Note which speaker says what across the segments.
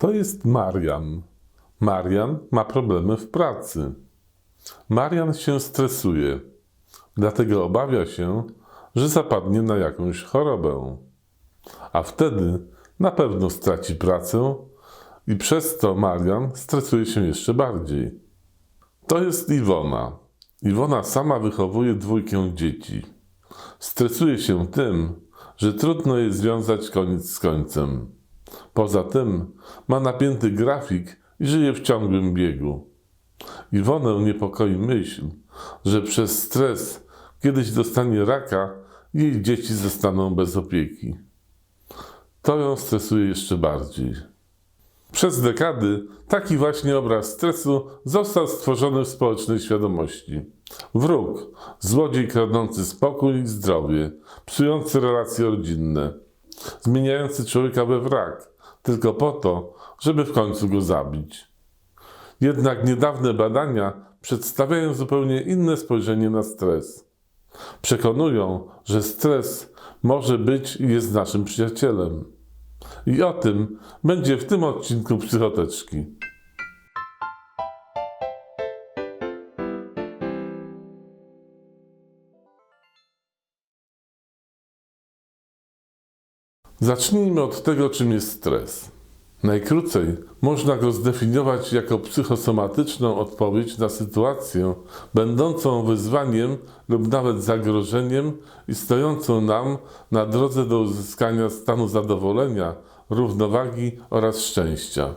Speaker 1: To jest Marian. Marian ma problemy w pracy. Marian się stresuje, dlatego obawia się, że zapadnie na jakąś chorobę. A wtedy na pewno straci pracę i przez to Marian stresuje się jeszcze bardziej. To jest Iwona. Iwona sama wychowuje dwójkę dzieci. Stresuje się tym, że trudno jest związać koniec z końcem. Poza tym ma napięty grafik i żyje w ciągłym biegu. Iwonę niepokoi myśl, że przez stres kiedyś dostanie raka i jej dzieci zostaną bez opieki. To ją stresuje jeszcze bardziej. Przez dekady taki właśnie obraz stresu został stworzony w społecznej świadomości. Wróg, złodziej kradnący spokój i zdrowie, psujący relacje rodzinne, zmieniający człowieka we wrak, tylko po to, żeby w końcu go zabić. Jednak niedawne badania przedstawiają zupełnie inne spojrzenie na stres. Przekonują, że stres może być i jest naszym przyjacielem. I o tym będzie w tym odcinku Psychoteczki. Zacznijmy od tego, czym jest stres. Najkrócej można go zdefiniować jako psychosomatyczną odpowiedź na sytuację będącą wyzwaniem lub nawet zagrożeniem i stojącą nam na drodze do uzyskania stanu zadowolenia, równowagi oraz szczęścia.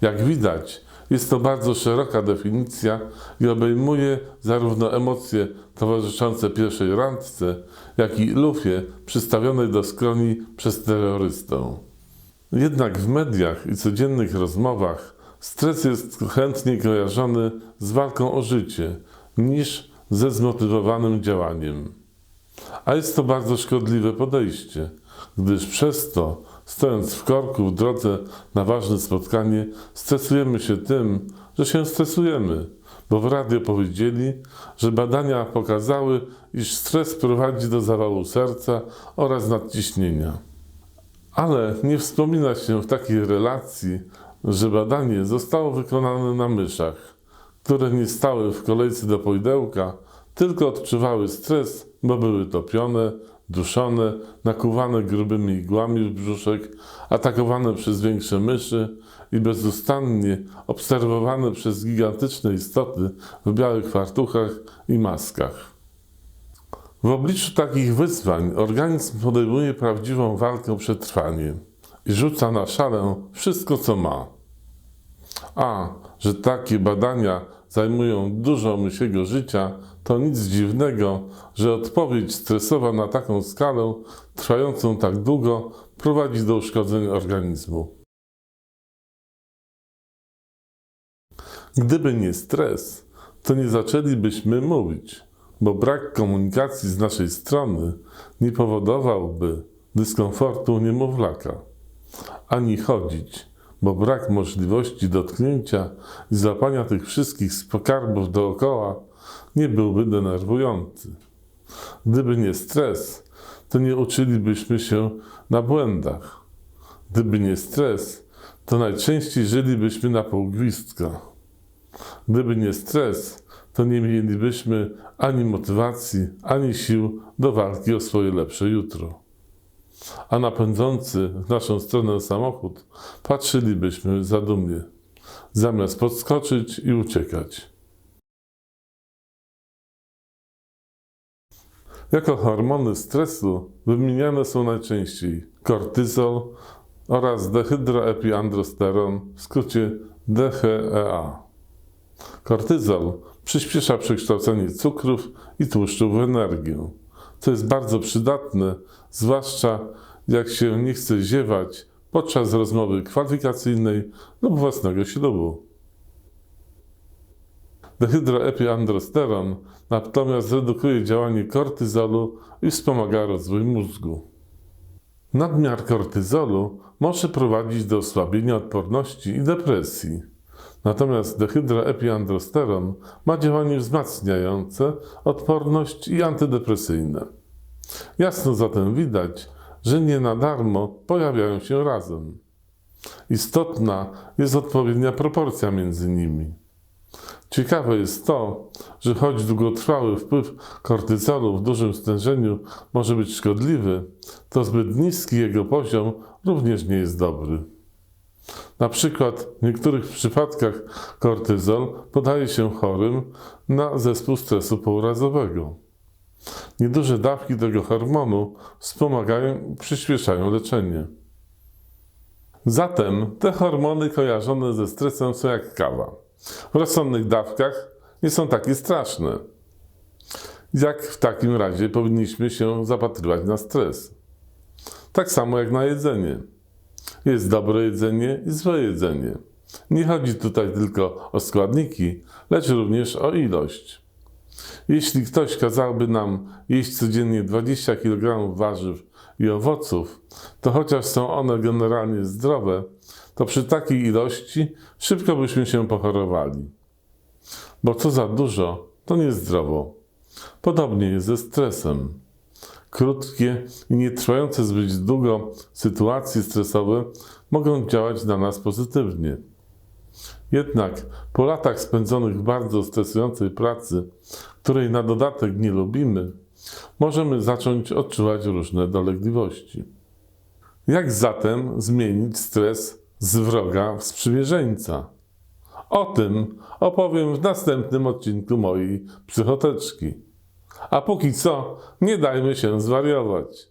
Speaker 1: Jak widać, jest to bardzo szeroka definicja i obejmuje zarówno emocje towarzyszące pierwszej randce, jak i lufie przystawionej do skroni przez terrorystę. Jednak w mediach i codziennych rozmowach stres jest chętnie kojarzony z walką o życie niż ze zmotywowanym działaniem. A jest to bardzo szkodliwe podejście, gdyż przez to, stojąc w korku w drodze na ważne spotkanie, stresujemy się tym, że się stresujemy, bo w radio powiedzieli, że badania pokazały, iż stres prowadzi do zawału serca oraz nadciśnienia. Ale nie wspomina się w takiej relacji, że badanie zostało wykonane na myszach, które nie stały w kolejce do pojdełka, tylko odczuwały stres, bo były topione, duszone, nakuwane grubymi igłami w brzuszek, atakowane przez większe myszy i bezustannie obserwowane przez gigantyczne istoty w białych fartuchach i maskach. W obliczu takich wyzwań organizm podejmuje prawdziwą walkę o przetrwanie i rzuca na szalę wszystko, co ma. A, że takie badania zajmują dużo mysiego życia, to nic dziwnego, że odpowiedź stresowa na taką skalę, trwającą tak długo, prowadzi do uszkodzeń organizmu. Gdyby nie stres, to nie zaczęlibyśmy mówić bo brak komunikacji z naszej strony nie powodowałby dyskomfortu niemowlaka, ani chodzić, bo brak możliwości dotknięcia i złapania tych wszystkich skarbów dookoła nie byłby denerwujący. Gdyby nie stres, to nie uczylibyśmy się na błędach. Gdyby nie stres, to najczęściej żylibyśmy na półgwistka. Gdyby nie stres, to nie mielibyśmy ani motywacji, ani sił do walki o swoje lepsze jutro. A na pędzący w naszą stronę samochód patrzylibyśmy zadumnie, zamiast podskoczyć i uciekać. Jako hormony stresu wymieniane są najczęściej kortyzol oraz dehydroepiandrosteron, w skrócie DHEA. Kortyzol przyspiesza przekształcenie cukrów i tłuszczów w energię, co jest bardzo przydatne, zwłaszcza jak się nie chce ziewać podczas rozmowy kwalifikacyjnej lub własnego ślubu. Dehydroepiandrosteron natomiast redukuje działanie kortyzolu i wspomaga rozwój mózgu. Nadmiar kortyzolu może prowadzić do osłabienia odporności i depresji. Natomiast dehydroepiandrosteron ma działanie wzmacniające odporność i antydepresyjne. Jasno zatem widać, że nie na darmo pojawiają się razem. istotna jest odpowiednia proporcja między nimi. Ciekawe jest to, że choć długotrwały wpływ kortyzolu w dużym stężeniu może być szkodliwy, to zbyt niski jego poziom również nie jest dobry. Na przykład w niektórych przypadkach kortyzol podaje się chorym na zespół stresu pourazowego. Nieduże dawki tego hormonu wspomagają przyspieszają leczenie. Zatem te hormony kojarzone ze stresem są jak kawa. W rozsądnych dawkach nie są takie straszne. Jak w takim razie powinniśmy się zapatrywać na stres? Tak samo jak na jedzenie. Jest dobre jedzenie i złe jedzenie. Nie chodzi tutaj tylko o składniki, lecz również o ilość. Jeśli ktoś kazałby nam jeść codziennie 20 kg warzyw i owoców, to chociaż są one generalnie zdrowe, to przy takiej ilości szybko byśmy się pochorowali. Bo co za dużo, to niezdrowo. Podobnie jest ze stresem. Krótkie i nietrwające zbyt długo sytuacje stresowe mogą działać na nas pozytywnie. Jednak po latach spędzonych w bardzo stresującej pracy, której na dodatek nie lubimy, możemy zacząć odczuwać różne dolegliwości. Jak zatem zmienić stres z wroga w sprzymierzeńca? O tym opowiem w następnym odcinku mojej psychoteczki. A póki co, nie dajmy się zwariować.